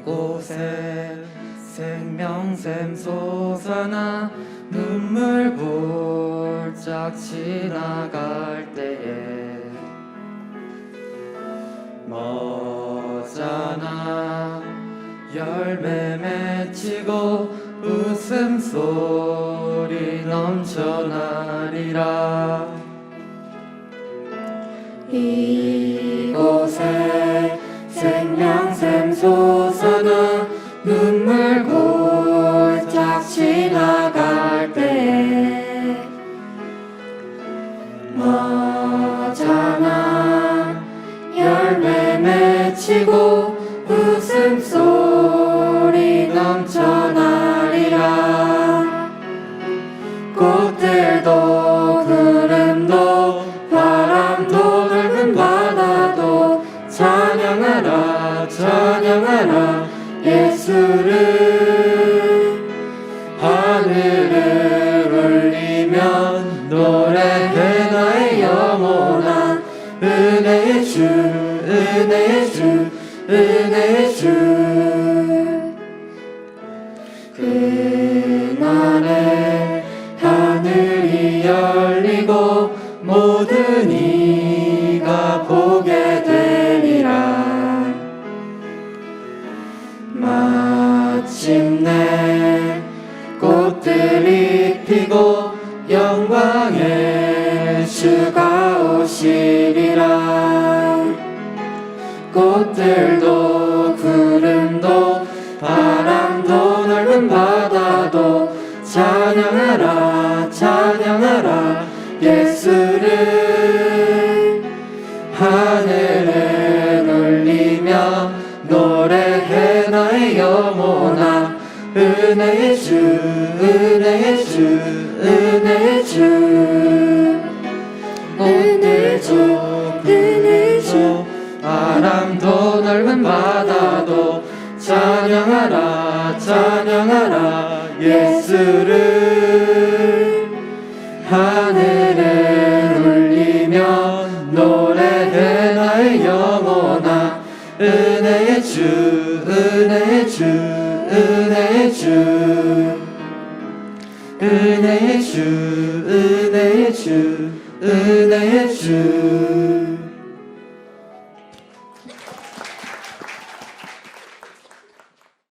이곳에 생명샘 솟아나 눈물 볼짝 지나갈 때에 머잖아 열매 맺히고 웃음소리 넘쳐나리라. 이 머잖아 열매 맺히고 웃음소리 넘쳐나리라. 꽃들도 구름도 바람도 넓은 바다도 찬양하라 찬양하라. 예수를 주 은혜의 주 은혜의 주. 그날에 하늘이 열리고 모든 이가 보게 되리라. 마침내 꽃들이 피고 영광의 주가 오시리라 꽃들도 구름도 바람도 넓은 바다도 찬양하라 찬양하라. 예수를 하늘을 울리며 노래해 나의 영혼아. 은혜의 주 은혜의 주 은혜의 주. 은혜 바람도 넓은 바다도 찬양하라 찬양하라 예수를 하늘을 울리며 노래해 나의 영혼아. 은혜의 주 은혜의 주 은혜의 주. 은혜의 주 은혜의 주 은혜의 주